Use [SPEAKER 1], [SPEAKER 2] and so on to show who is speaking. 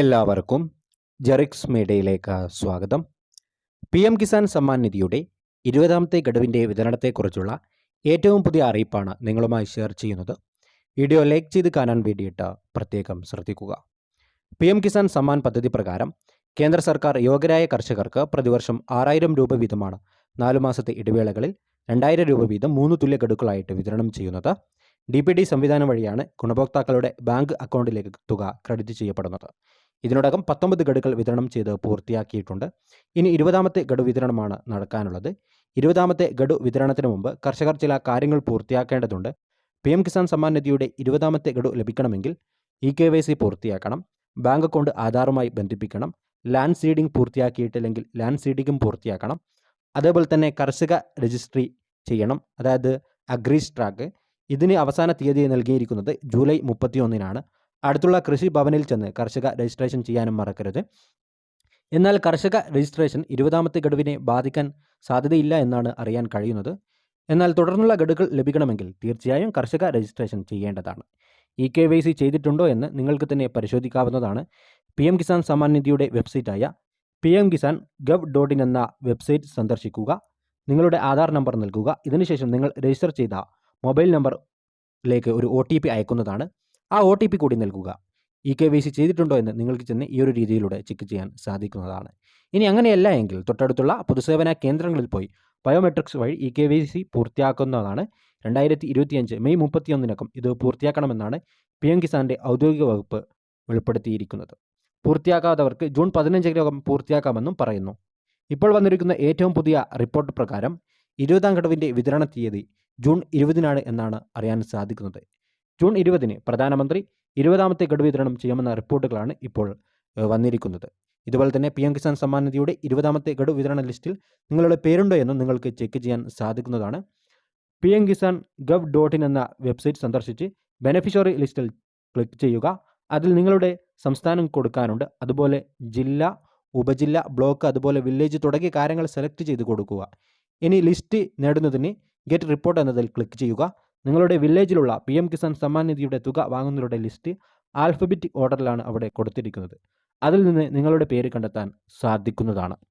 [SPEAKER 1] എല്ലാവർക്കും ജെറിക്സ് മീഡിയയിലേക്ക് സ്വാഗതം. പി എം കിസാൻ സമ്മാൻ നിധിയുടെ ഇരുപതാമത്തെ ഗഡുവിന്റെ വിതരണത്തെക്കുറിച്ചുള്ള ഏറ്റവും പുതിയ അറിയിപ്പാണ് നിങ്ങളുമായി ഷെയർ ചെയ്യുന്നത്. വീഡിയോ ലൈക്ക് ചെയ്ത് കാണാൻ വേണ്ടിയിട്ട് പ്രത്യേകം ശ്രദ്ധിക്കുക. പി എം കിസാൻ സമ്മാൻ പദ്ധതി പ്രകാരം കേന്ദ്ര സർക്കാർ യോഗ്യരായ കർഷകർക്ക് പ്രതിവർഷം ആറായിരം രൂപ വീതമാണ് നാലു മാസത്തെ ഇടവേളകളിൽ രണ്ടായിരം രൂപ വീതം മൂന്ന് തുല്യ ഗഡുക്കളായിട്ട് വിതരണം ചെയ്യുന്നത്. ഡി പി ഡി സംവിധാനം വഴിയാണ് ഗുണഭോക്താക്കളുടെ ബാങ്ക് അക്കൗണ്ടിലേക്ക് തുക ക്രെഡിറ്റ് ചെയ്യപ്പെടുന്നത്. ഇതിനോടകം പത്തൊമ്പത് ഗഡുക്കൾ വിതരണം ചെയ്ത് പൂർത്തിയാക്കിയിട്ടുണ്ട്. ഇനി ഇരുപതാമത്തെ ഗഡു വിതരണമാണ് നടക്കാനുള്ളത്. ഇരുപതാമത്തെ ഗഡു വിതരണത്തിന് മുമ്പ് കർഷകർ ചില കാര്യങ്ങൾ പൂർത്തിയാക്കേണ്ടതുണ്ട്. പി എം കിസാൻ സമ്മാൻ നിധിയുടെ ഇരുപതാമത്തെ ഗഡു ലഭിക്കണമെങ്കിൽ ഇ കെ വൈ സി പൂർത്തിയാക്കണം. ബാങ്ക് അക്കൗണ്ട് ആധാറുമായി ബന്ധിപ്പിക്കണം. ലാൻഡ് സീഡിംഗ് പൂർത്തിയാക്കിയിട്ടില്ലെങ്കിൽ ലാൻഡ് സീഡിങ്ങും പൂർത്തിയാക്കണം. അതേപോലെ തന്നെ കർഷക രജിസ്ട്രി ചെയ്യണം. അതായത് അഗ്രീസ് ട്രാക്ക് ഇതിന് അവസാന തീയതി നൽകിയിരിക്കുന്നത് ജൂലൈ മുപ്പത്തിയൊന്നിനാണ്. അടുത്തുള്ള കൃഷി ഭവനിൽ ചെന്ന് കർഷക രജിസ്ട്രേഷൻ ചെയ്യാനും മറക്കരുത്. എന്നാൽ കർഷക രജിസ്ട്രേഷൻ ഇരുപതാമത്തെ ഗഡുവിനെ ബാധിക്കാൻ സാധ്യതയില്ല എന്നാണ് അറിയാൻ കഴിയുന്നത്. എന്നാൽ തുടർന്നുള്ള ഗഡുക്കൾ ലഭിക്കണമെങ്കിൽ തീർച്ചയായും കർഷക രജിസ്ട്രേഷൻ ചെയ്യേണ്ടതാണ്. ഇ കെ വൈ സി ചെയ്തിട്ടുണ്ടോ എന്ന് നിങ്ങൾക്ക് തന്നെ പരിശോധിക്കാവുന്നതാണ്. പി എം കിസാൻ സമ്മാൻ നിധിയുടെ വെബ്സൈറ്റായ P M Kisan gov dot in എന്ന വെബ്സൈറ്റ് സന്ദർശിക്കുക. നിങ്ങളുടെ ആധാർ നമ്പർ നൽകുക. ഇതിനുശേഷം നിങ്ങൾ രജിസ്റ്റർ ചെയ്ത മൊബൈൽ നമ്പറിലേക്ക് ഒരു ഒ ടി പി അയക്കുന്നതാണ്. ആ ഒ ടി പി കൂടി നൽകുക. ഇ കെ വൈ സി ചെയ്തിട്ടുണ്ടോ എന്ന് നിങ്ങൾക്ക് ചെന്ന് ഈ ഒരു രീതിയിലൂടെ ചെക്ക് ചെയ്യാൻ സാധിക്കുന്നതാണ്. ഇനി അങ്ങനെയല്ല എങ്കിൽ തൊട്ടടുത്തുള്ള പൊതുസേവന കേന്ദ്രങ്ങളിൽ പോയി ബയോമെട്രിക്സ് വഴി ഇ കെ വൈ സി പൂർത്തിയാക്കുന്നതാണ്. രണ്ടായിരത്തി ഇരുപത്തിയഞ്ച് മെയ് മുപ്പത്തിയൊന്നിനകം ഇത് പൂർത്തിയാക്കണമെന്നാണ് പി എം കിസാന്റെ ഔദ്യോഗിക വകുപ്പ് വെളിപ്പെടുത്തിയിരിക്കുന്നത്. പൂർത്തിയാക്കാത്തവർക്ക് ജൂൺ പതിനഞ്ചിനകം പൂർത്തിയാക്കാമെന്നും പറയുന്നു. ഇപ്പോൾ വന്നിരിക്കുന്ന ഏറ്റവും പുതിയ റിപ്പോർട്ട് പ്രകാരം ഇരുപതാം ഘടവിന്റെ വിതരണ തീയതി ജൂൺ ഇരുപതിനാണ് എന്നാണ് അറിയാൻ സാധിക്കുന്നത്. ജൂൺ ഇരുപതിന് പ്രധാനമന്ത്രി ഇരുപതാമത്തെ ഗഡു വിതരണം ചെയ്യുമെന്ന റിപ്പോർട്ടുകളാണ് ഇപ്പോൾ വന്നിരിക്കുന്നത്. ഇതുപോലെ തന്നെ പി എം കിസാൻ സമ്മാൻ നിധിയുടെ ഇരുപതാമത്തെ ഗഡു വിതരണ ലിസ്റ്റിൽ നിങ്ങളുടെ പേരുണ്ടോ എന്നും നിങ്ങൾക്ക് ചെക്ക് ചെയ്യാൻ സാധിക്കുന്നതാണ്. P M Kisan gov dot in എന്ന വെബ്സൈറ്റ് സന്ദർശിച്ച് ബെനഫിഷ്യറി ലിസ്റ്റിൽ ക്ലിക്ക് ചെയ്യുക. അതിൽ നിങ്ങളുടെ സംസ്ഥാനം കൊടുക്കാനുണ്ട്. അതുപോലെ ജില്ല ഉപജില്ല ബ്ലോക്ക് അതുപോലെ വില്ലേജ് തുടങ്ങിയ കാര്യങ്ങൾ സെലക്ട് ചെയ്ത് കൊടുക്കുക. ഇനി ലിസ്റ്റ് നേടുന്നതിന് ഗെറ്റ് റിപ്പോർട്ട് എന്നതിൽ ക്ലിക്ക് ചെയ്യുക. നിങ്ങളുടെ വില്ലേജിലുള്ള പി എം കിസാൻ സമ്മാൻ നിധിയുടെ തുക വാങ്ങുന്നവരുടെ ലിസ്റ്റ് ആൽഫബറ്റിക് ഓർഡറിലാണ് അവിടെ കൊടുത്തിരിക്കുന്നത്. അതിൽ നിന്ന് നിങ്ങളുടെ പേര് കണ്ടെത്താൻ സാധിക്കുന്നതാണ്.